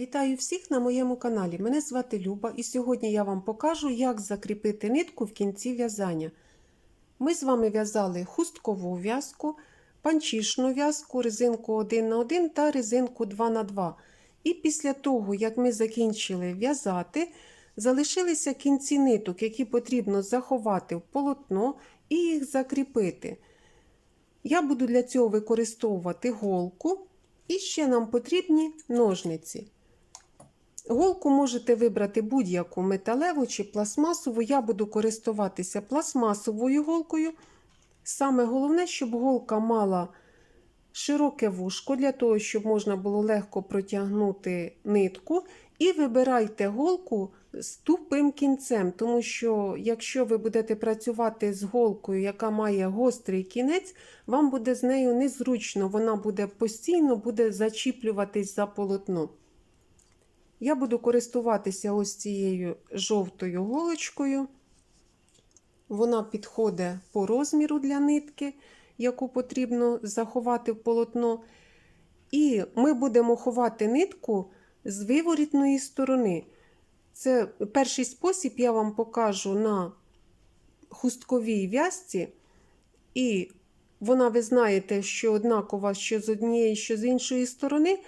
Вітаю всіх на моєму каналі. Мене звати Люба, і сьогодні я вам покажу, як закріпити нитку в кінці в'язання. Ми з вами в'язали хусткову в'язку, панчішну в'язку, резинку 1 на 1 та резинку 2 на 2 І після того, як ми закінчили в'язати, залишилися кінці ниток, які потрібно заховати в полотно і їх закріпити. Я буду для цього використовувати голку. І ще нам потрібні ножниці. Голку можете вибрати будь-яку металеву чи пластмасову. Я буду користуватися пластмасовою голкою. Саме головне, щоб голка мала широке вушко, для того, щоб можна було легко протягнути нитку. І вибирайте голку з тупим кінцем, тому що якщо ви будете працювати з голкою, яка має гострий кінець, вам буде з нею незручно, вона буде постійно буде зачіплюватись за полотно. Я буду користуватися ось цією жовтою голочкою. Вона підходить по розміру для нитки, яку потрібно заховати в полотно. І ми будемо ховати нитку з виворітної сторони. Це перший спосіб я вам покажу на хустковій в'язці. І вона, ви знаєте, що однакова що з однієї, що з іншої сторони.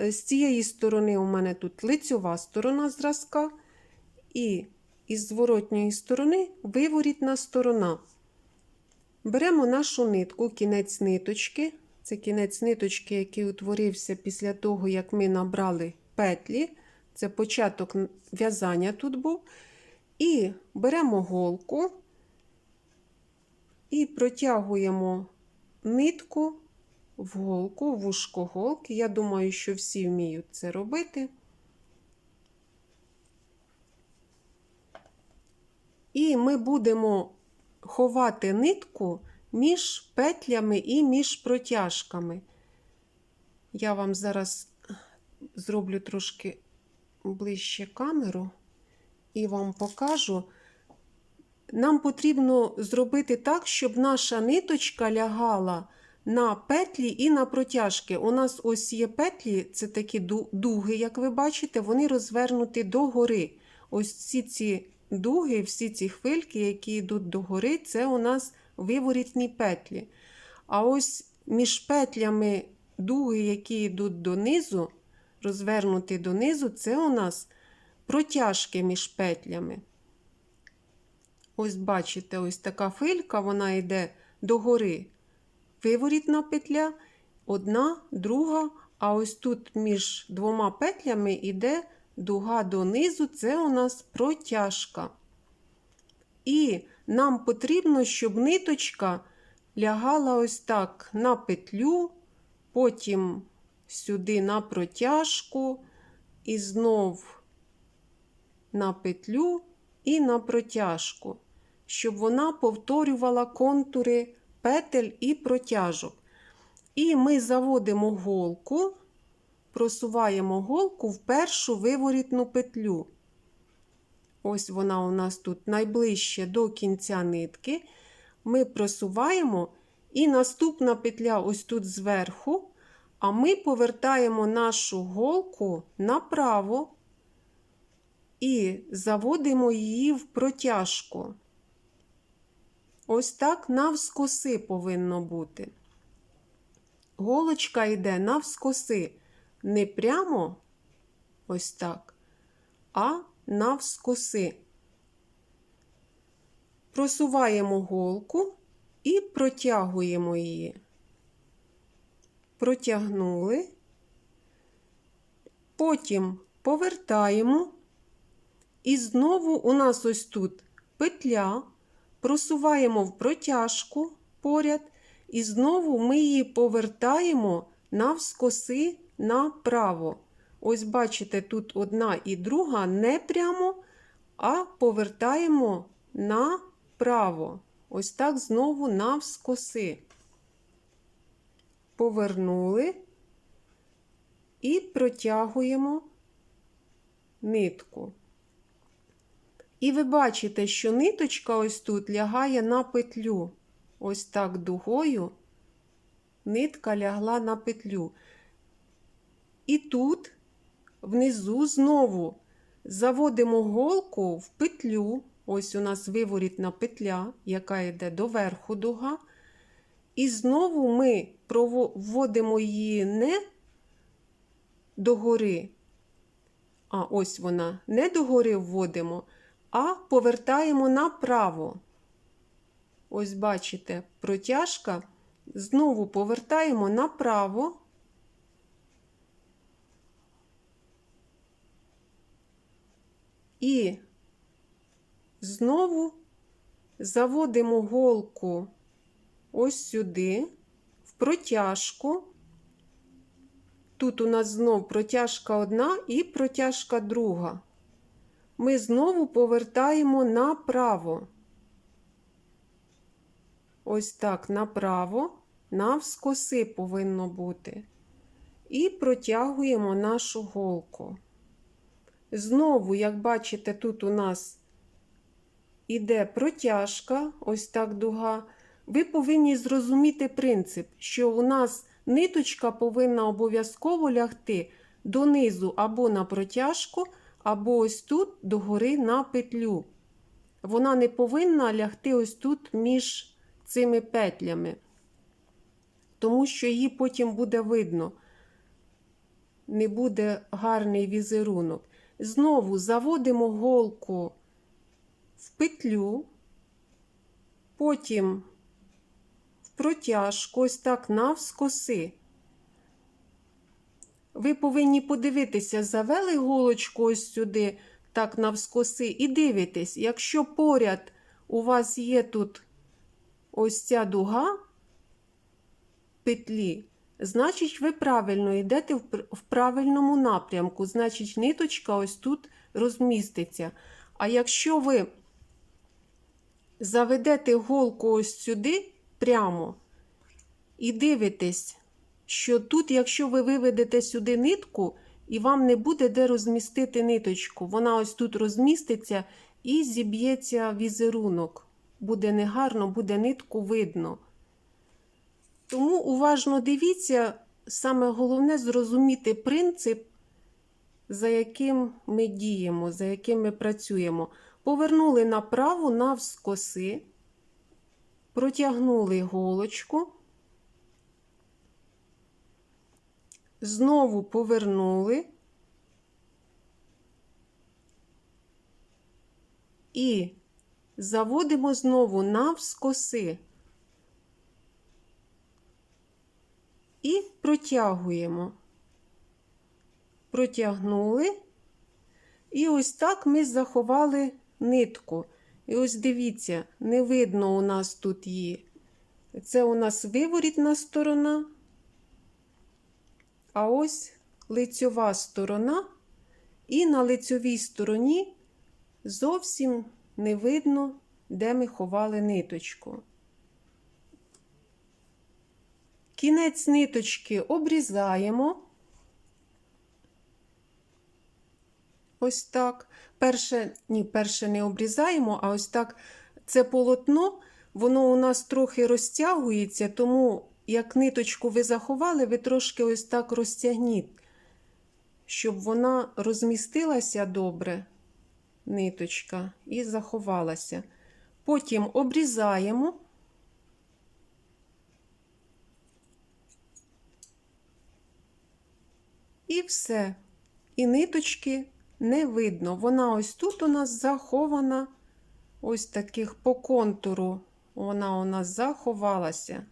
З цієї сторони у мене тут лицьова сторона зразка, і із зворотньої сторони виворітна сторона. Беремо нашу нитку, кінець ниточки. Це кінець ниточки, який утворився після того, як ми набрали петлі. Це початок в'язання тут був. І беремо голку і протягуємо нитку в голку, в вушко голки. Я думаю, що всі вміють це робити. І ми будемо ховати нитку між петлями і між протяжками. Я вам зараз зроблю трошки ближче камеру і вам покажу. Нам потрібно зробити так, щоб наша ниточка лягала на петлі і на протяжки. У нас ось є петлі, це такі дуги, як ви бачите, вони розвернуті догори. Ось всі ці дуги, всі ці хвильки, які йдуть догори, це у нас виворітні петлі. А ось між петлями дуги, які йдуть донизу, розвернуті донизу, це у нас протяжки між петлями. Ось, бачите, ось така хвилька, вона йде догори виворітна петля, одна, друга, а ось тут між двома петлями йде дуга донизу, це у нас протяжка. І нам потрібно, щоб ниточка лягала ось так на петлю, потім сюди на протяжку, і знов на петлю і на протяжку, щоб вона повторювала контури петель і протяжок. І ми заводимо голку, просуваємо голку в першу виворітну петлю. Ось вона у нас тут найближче до кінця нитки. Ми просуваємо, і наступна петля ось тут зверху, а ми повертаємо нашу голку направо і заводимо її в протяжку. Ось так навскоси повинно бути. Голочка йде навскоси. Не прямо ось так, а навскоси. Просуваємо голку і протягуємо її. Протягнули, потім повертаємо, і знову у нас ось тут петля просуваємо в протяжку поряд, і знову ми її повертаємо навскоси направо. Ось, бачите, тут одна і друга не прямо, а повертаємо направо. Ось так знову навскоси. Повернули і протягуємо нитку. І ви бачите, що ниточка ось тут лягає на петлю. Ось так дугою нитка лягла на петлю. І тут внизу знову заводимо голку в петлю. Ось у нас виворітна петля, яка йде до верху дуга. І знову ми вводимо її не догори, а ось вона, не догори вводимо, а повертаємо направо. Ось бачите, протяжка. Знову повертаємо направо. І знову заводимо голку ось сюди, в протяжку. Тут у нас знов протяжка одна і протяжка друга. Ми знову повертаємо направо. Ось так направо, навскоси повинно бути. І протягуємо нашу голку. Знову, як бачите, тут у нас іде протяжка, ось так дуга. Ви повинні зрозуміти принцип, що у нас ниточка повинна обов'язково лягти донизу або на протяжку, або ось тут догори на петлю. Вона не повинна лягти ось тут між цими петлями, тому що її потім буде видно, не буде гарний візерунок. Знову заводимо голку в петлю, потім в протяжку, ось так навскоси. Ви повинні подивитися, завели голочку ось сюди, так навскоси, і дивитесь, якщо поряд у вас є тут ось ця дуга петлі, значить, ви правильно йдете в правильному напрямку, значить, ниточка ось тут розміститься. А якщо ви заведете голку ось сюди прямо і дивитесь, що тут, якщо ви виведете сюди нитку, і вам не буде де розмістити ниточку, вона ось тут розміститься і зіб'ється візерунок. Буде негарно, буде нитку видно. Тому уважно дивіться, саме головне зрозуміти принцип, за яким ми діємо, за яким ми працюємо. Повернули направо навскоси, протягнули голочку, знову повернули і заводимо знову навскоси. І протягуємо. Протягнули. І ось так ми заховали нитку. І ось дивіться, не видно у нас тут її. Це у нас виворітна сторона, а ось лицьова сторона, і на лицьовій стороні зовсім не видно, де ми ховали ниточку. Кінець ниточки обрізаємо. Ось так. Перше, ні, перше не обрізаємо, а ось так це полотно, воно у нас трохи розтягується, тому як ниточку ви заховали, ви трошки ось так розтягніть, щоб вона розмістилася добре, ниточка, і заховалася. Потім обрізаємо. І все. І ниточки не видно. Вона ось тут у нас захована, ось таких по контуру, вона у нас заховалася.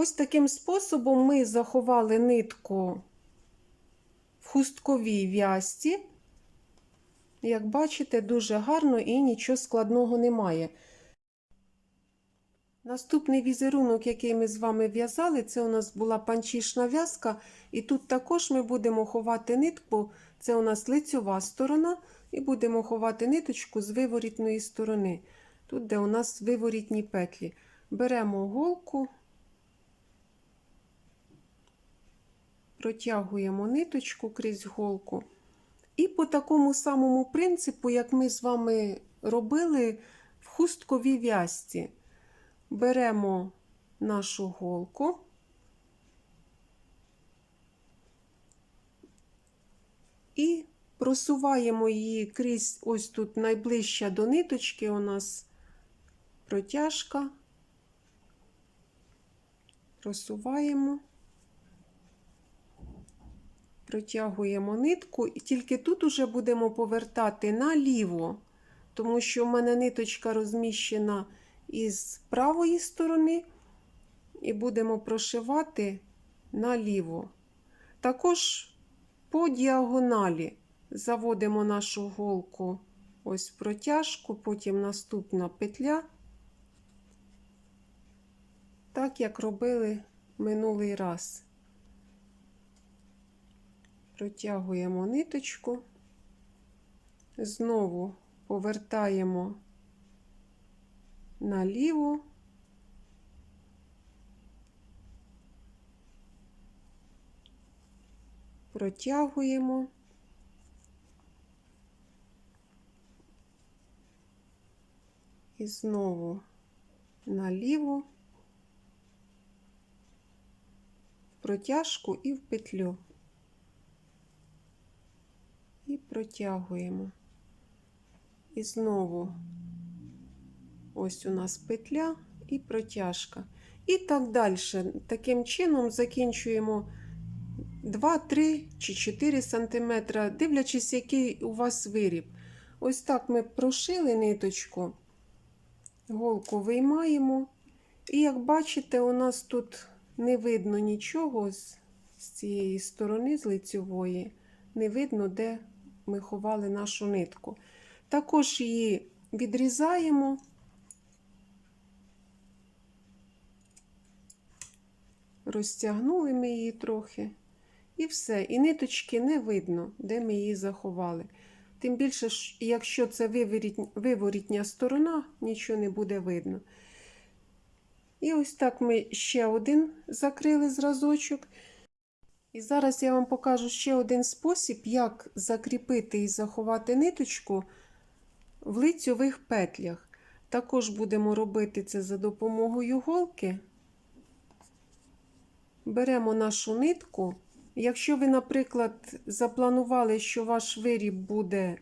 Ось таким способом ми заховали нитку в хустковій в'язці. Як бачите, дуже гарно і нічого складного немає. Наступний візерунок, який ми з вами в'язали, це у нас була панчішна в'язка, і тут також ми будемо ховати нитку, це у нас лицьова сторона, і будемо ховати ниточку з виворітної сторони. Тут, де у нас виворітні петлі. Беремо голку, протягуємо ниточку крізь голку. І по такому самому принципу, як ми з вами робили в хустковій в'язці беремо нашу голку, і просуваємо її крізь ось тут найближча до ниточки у нас протяжка. Просуваємо, протягуємо нитку, і тільки тут уже будемо повертати наліво, тому що в мене ниточка розміщена із правої сторони, і будемо прошивати наліво. Також по діагоналі заводимо нашу голку ось протяжку, потім наступна петля, так як робили минулий раз. Протягуємо ниточку, знову повертаємо наліво. Протягуємо. І знову наліво, в протяжку і в петлю. І протягуємо. І знову ось у нас петля і протяжка. І так далі. Таким чином закінчуємо 2, 3 чи 4 см, дивлячись, який у вас виріб. Ось так ми прошили ниточку, голку виймаємо. І як бачите, у нас тут не видно нічого з, цієї сторони, з лицьової, не видно, де ми ховали нашу нитку. Також її відрізаємо. Розтягнули ми її трохи. І все. І ниточки не видно, де ми її заховали. Тим більше, якщо це виворітня сторона, нічого не буде видно. І ось так ми ще один закрили зразочок. І зараз я вам покажу ще один спосіб, як закріпити і заховати ниточку в лицьових петлях. Також будемо робити це за допомогою голки. Беремо нашу нитку. Якщо ви, наприклад, запланували, що ваш виріб буде,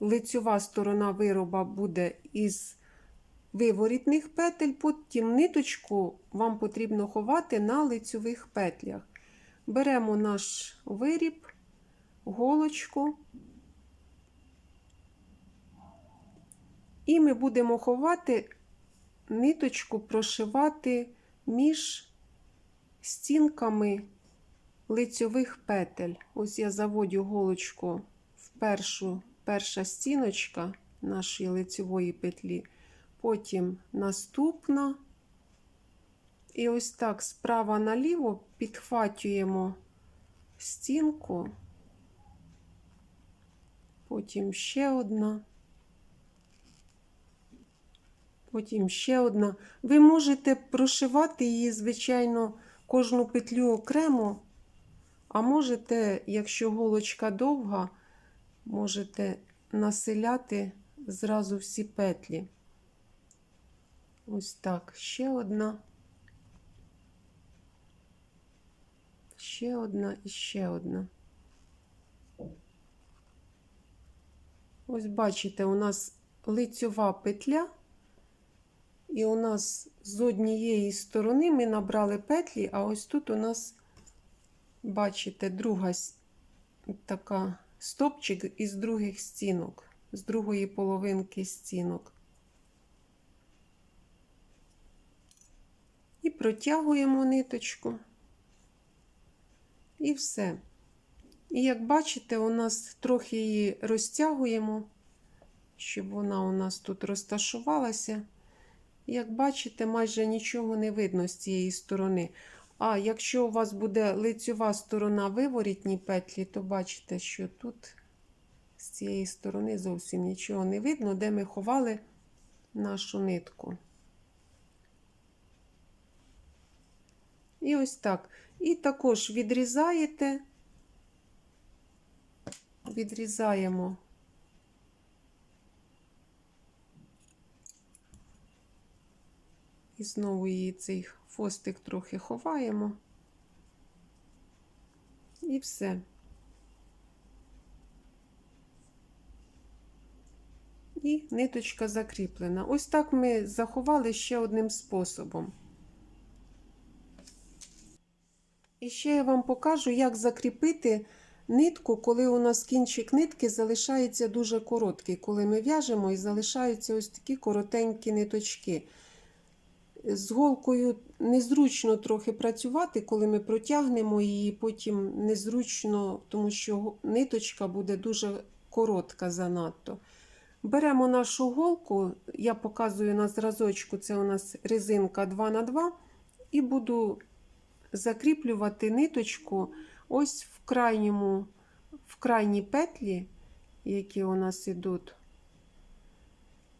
лицьова сторона вироба буде із виворітних петель, потім ниточку вам потрібно ховати на лицьових петлях. Беремо наш виріб, голочку, і ми будемо ховати ниточку, прошивати між стінками лицьових петель. Ось я заводю голочку в першу, перша стіночка нашої лицьової петлі, потім наступна. І ось так справа наліво підхватюємо стінку, потім ще одна, потім ще одна. Ви можете прошивати її, звичайно, кожну петлю окремо. А можете, якщо голочка довга, можете населяти зразу всі петлі. Ось так, ще одна, ще одна і ще одна. Ось бачите, у нас лицьова петля, і у нас з однієї сторони ми набрали петлі, а ось тут у нас бачите, друга така стопчик із других стінок, з другої половинки стінок. І протягуємо ниточку. І все. І як бачите, у нас трохи її розтягуємо, щоб вона у нас тут розташувалася. Як бачите, майже нічого не видно з цієї сторони. А якщо у вас буде лицьова сторона виворітні петлі, то бачите, що тут з цієї сторони зовсім нічого не видно, де ми ховали нашу нитку. І ось так. І також відрізаєте, відрізаємо. І знову її цей фостик трохи ховаємо. І все. І ниточка закріплена. Ось так ми заховали ще одним способом. І ще я вам покажу, як закріпити нитку, коли у нас кінчик нитки залишається дуже короткий. Коли ми в'яжемо і залишаються ось такі коротенькі ниточки. З голкою незручно трохи працювати, коли ми протягнемо її, потім незручно, тому що ниточка буде дуже коротка занадто. Беремо нашу голку, я показую на зразочку, це у нас резинка 2х2, і буду закріплювати ниточку ось в крайньому, в крайній петлі, які у нас ідуть.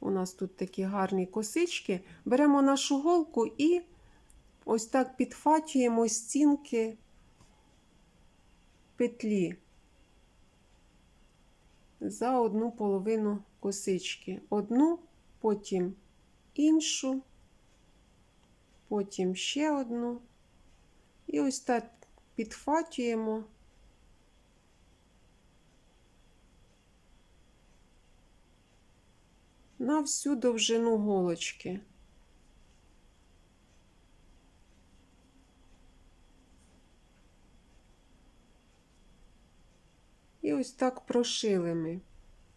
У нас тут такі гарні косички. Беремо нашу голку і ось так підфатюємо стінки петлі за одну половину косички. Одну, потім іншу, потім ще одну. І ось так підфатюємо. на всю довжину голочки. І ось так прошили ми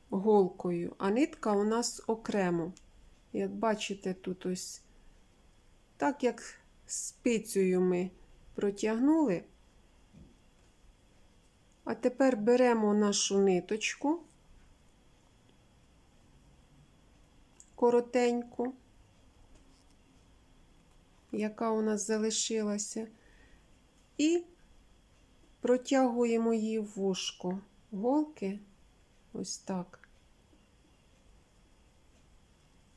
голкою, а нитка у нас окремо. Як бачите, тут ось так як спицею ми протягнули. А тепер беремо нашу ниточку. коротеньку, яка у нас залишилася, і протягуємо її в вушко голки, ось так.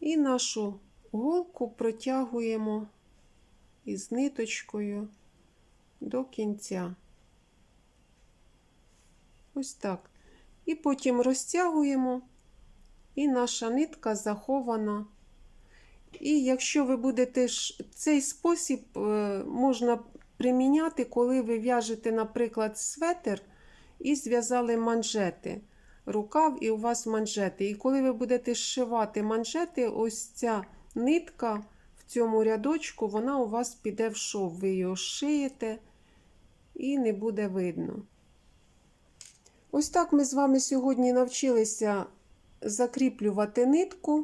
І нашу голку протягуємо із ниточкою до кінця. Ось так. І потім розтягуємо і наша нитка захована. І якщо ви будете цей спосіб е, можна приміняти, коли ви в'яжете, наприклад, светр і зв'язали манжети, рукав, і у вас манжети. І коли ви будете зшивати манжети, ось ця нитка в цьому рядочку, вона у вас піде в шов. Ви його шиєте і не буде видно. Ось так ми з вами сьогодні навчилися закріплювати нитку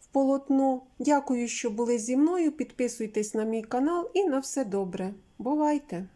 в полотно. Дякую, що були зі мною. Підписуйтесь на мій канал і на все добре. Бувайте!